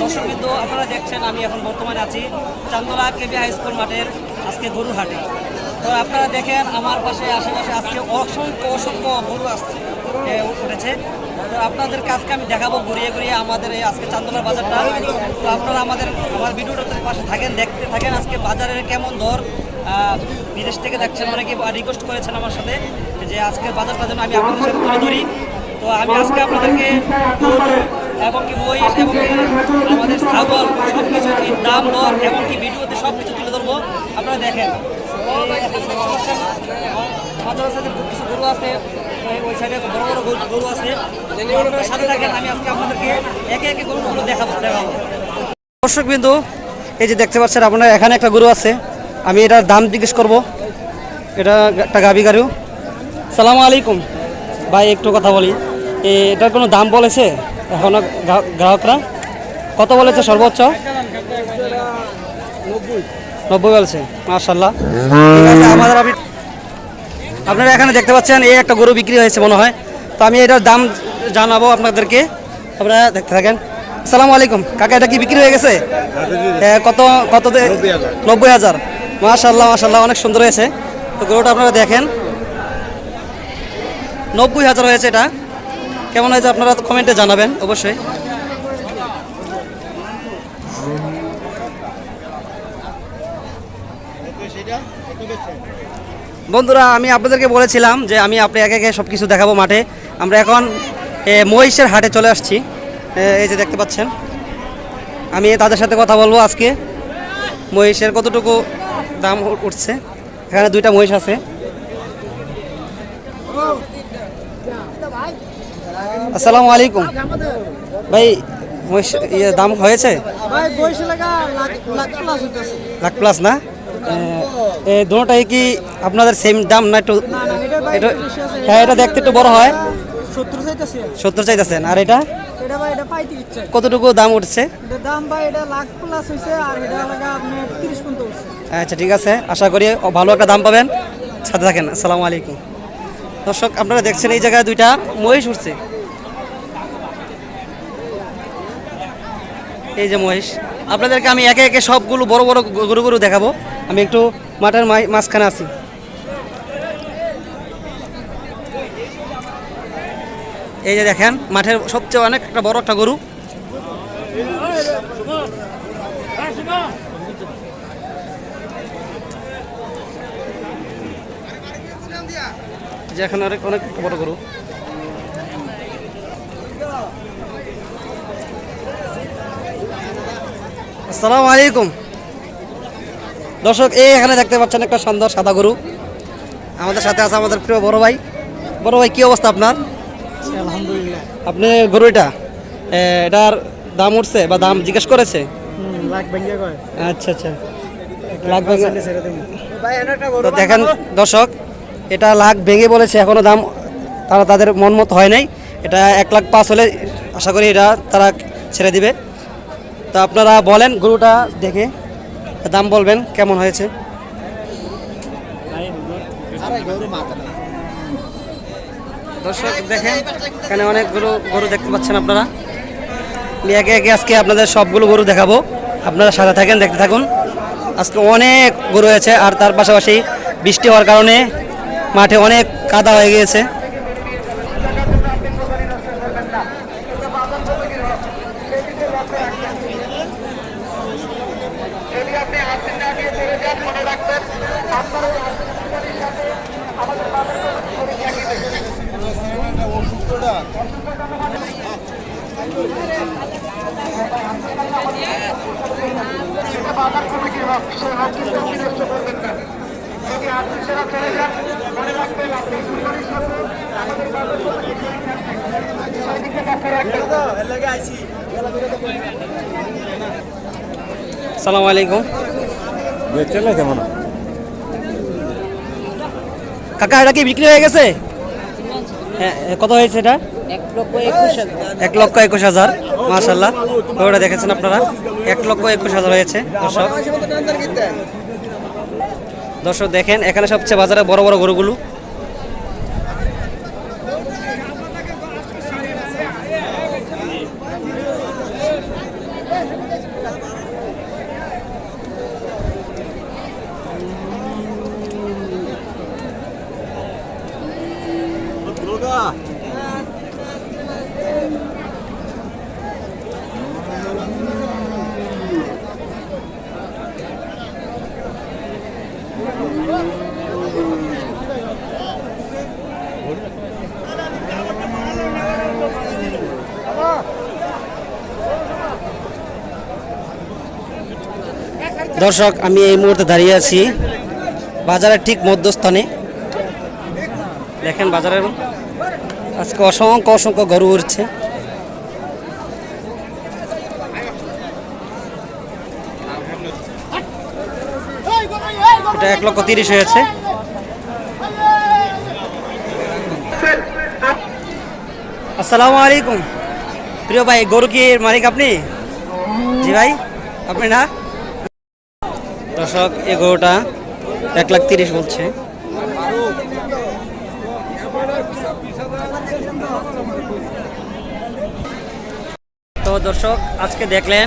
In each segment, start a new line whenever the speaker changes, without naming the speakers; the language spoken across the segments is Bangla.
দর্শক বিন্দু আপনারা দেখছেন, আমি এখন বর্তমানে আছি চান্দলা কেবি হাই স্কুল মাঠের আজকে গরু হাটে তো আপনারা দেখেন, আমার পাশে আশেপাশে আজকে অসংখ্য অসংখ্য গরু আসছে উঠেছে। তো আপনাদেরকে আজকে আমি দেখাবো, ঘুরিয়ে ঘুরিয়ে আমাদের এই আজকে চান্দলার বাজারটা। তো আপনারা আমাদের, আমার ভিডিওটার পাশে থাকেন, দেখতে থাকেন আজকে বাজারের কেমন দর। বিদেশ থেকে দেখছেন, অনেকে রিকোয়েস্ট করেছেন আমার সাথে যে আজকের বাজারটা যেন আমি আপনাদের সাথে তুলে ধরি। তো আমি আজকে আপনাদেরকে এবং কি মহিষ এবং আমাদের সব কিছু দাম, দর ভিডিওতে সব কিছু তুলে ধরবো। আপনারা দেখেন। মাদ্রাসা সাইজের কিছু গরু আছে, ওই- সাইডে গরু- আছে। সাথে থাকেন, আমি আজকে আপনাদেরকে একে একে গরুগুলো দেখাবো দেখাবো। দর্শক বিন্দু এই যে দেখতে পাচ্ছেন আপনার, এখানে একটা গরু আছে। আমি এটার দাম জিজ্ঞেস করব। এটা একটা গাবি গাড়ু সালাম আলাইকুম। ভাই, একটু কথা বলি। এটার কোনো দাম বলেছে? এখনও গ্রাহকরা? কত বলেছে সর্বোচ্চ? নব্বই বলছে মার্শাল্লাহ আমাদের আপনি আপনারা এখানে দেখতে পাচ্ছেন, এই একটা গরু বিক্রি হয়েছে মনে হয়। তো আমি এটার দাম জানাব আপনাদেরকে। আপনারা দেখতে থাকেন। আসসালামু আলাইকুম। কাকা, এটা কি বিক্রি হয়ে গেছে? কত কত নব্বই হাজার। মাশাল্লাহ মাশাল্লাহ অনেক সুন্দর হয়েছে। তো গরুটা আপনারা দেখেন। নব্বই হাজার হয়েছে এটা। কেমন হয়েছে আপনারা কমেন্টে জানাবেন, অবশ্যই। বন্ধুরা, আমি আপনাদেরকে বলেছিলাম যে আমি আপনি একে একে সব কিছু দেখাবো মাঠে। আমরা এখন মহিষের হাটে চলে আসছি। এই যে দেখতে পাচ্ছেন। আমি তাদের সাথে কথা বলব আজকে। মহিষের কতটুকু দাম উঠছে? এখানে দুইটা মহিষ আছে। আসসালামু আলাইকুম। ভাই ইয়ে দাম হয়েছে?
ভাই বয়স লাগা লাখ লাখ প্লাস হইতেছে।
লাখ প্লাস না? এই দুটোটাই কি আপনাদের সেম দাম না একটু হ্যাঁ এটা দেখতে একটু বড় হয়।
সত্তর চাইতেছে।
সত্তর চাইতেছেন। আর এটা?
এটা ভাই এটা পঁয়ত্রিশ চাই।
কতটুকু দাম উঠছে?
এটার দাম ভাই এটা লাখ প্লাস হয়েছে আর এটা লাগা আপনি তিরিশ পর্যন্ত উঠছে।
আচ্ছা ঠিক আছে। আশা করি ভালো একটা দাম পাবেন। সাথে থাকেন। আসসালামু আলাইকুম। দর্শক আপনারা দেখছেন এই জায়গায় দুইটা মহিষ উঠছে। এই যে মহেশ, আপনাদেরকে আমি একে একে সবগুলো বড় বড় গরু গরু দেখাবো। আমি একটু মাঠের মাঝখানে আছি। এই যে দেখেন, মাঠের সবচেয়ে অনেক একটা বড় একটা গরু। যে এখন অনেক অনেক বড় গরু। আসসালামু আলাইকুম। দর্শক এই এখানে দেখতে পাচ্ছেন একটা সুন্দর সাদা গরু। আমাদের সাথে আছে আমাদের প্রিয় বড় ভাই। বড় ভাই কি অবস্থা আপনার?
আলহামদুলিল্লাহ।
আপনি গরু এটা এটার দাম উঠছে বা দাম জিজ্ঞেস করেছে?
লাখ
আচ্ছা আচ্ছা। লাগবে
ছেড়ে দেবো। ভাই একটা
তো দেখেন দর্শক এটা লাখ ভেঙে বলেছে এখনও দাম তারা তাদের মন মতো হয় নাই। এটা এক লাখ পাঁচ হলে আশা করি এটা তারা ছেড়ে দিবে। তো আপনারা বলেন গরুটা দেখে, দাম বলবেন, কেমন হয়েছে? দর্শক দেখেন, এখানে অনেক গরু দেখতে পাচ্ছেন আপনারা। আমি একে একে আজকে আপনাদের সবগুলো গরু দেখাবো। আপনারা সাথে থাকেন, দেখতে থাকুন। আজকে অনেক গরু হয়েছে, আর তার পাশাপাশি বৃষ্টি হওয়ার কারণে মাঠে অনেক কাদা হয়ে গিয়েছে। সালাম আলাইকুম।
বেচলে কেমন?
কাকা এটা কি বিক্রি হয়ে গেছে? হ্যাঁ কত হয়েছে এটা?
এক লক্ষ একুশ হাজার।
মাশাল্লাহ ওটা দেখেছেন আপনারা? এক লক্ষ একুশ হাজার হয়েছে, দর্শক। দর্শক দেখেন, এখানে সবচেয়ে বাজারে বড় বড় গরুগুলো। দর্শক, আমি এই মুহূর্তে দাঁড়িয়ে আছি বাজারের ঠিক মধ্যস্থানে। দেখেন বাজারের আজকে অসংখ্য অসংখ্য গরু উঠছে এটা এক লক্ষ তিরিশ হয়েছে। আসসালামু আলাইকুম। প্রিয় ভাই, গরু কি মালিক আপনি? জি ভাই আপনি না দর্শক, এই গরুটা এক লাখ তিরিশ বলছে। তো দর্শক, আজকে দেখলেন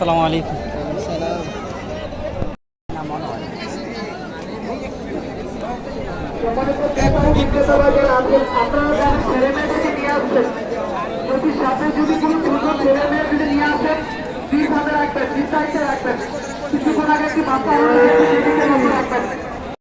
তারিখে আলাইকুম। কিছুক্ষণ আগে একটি বাচ্চা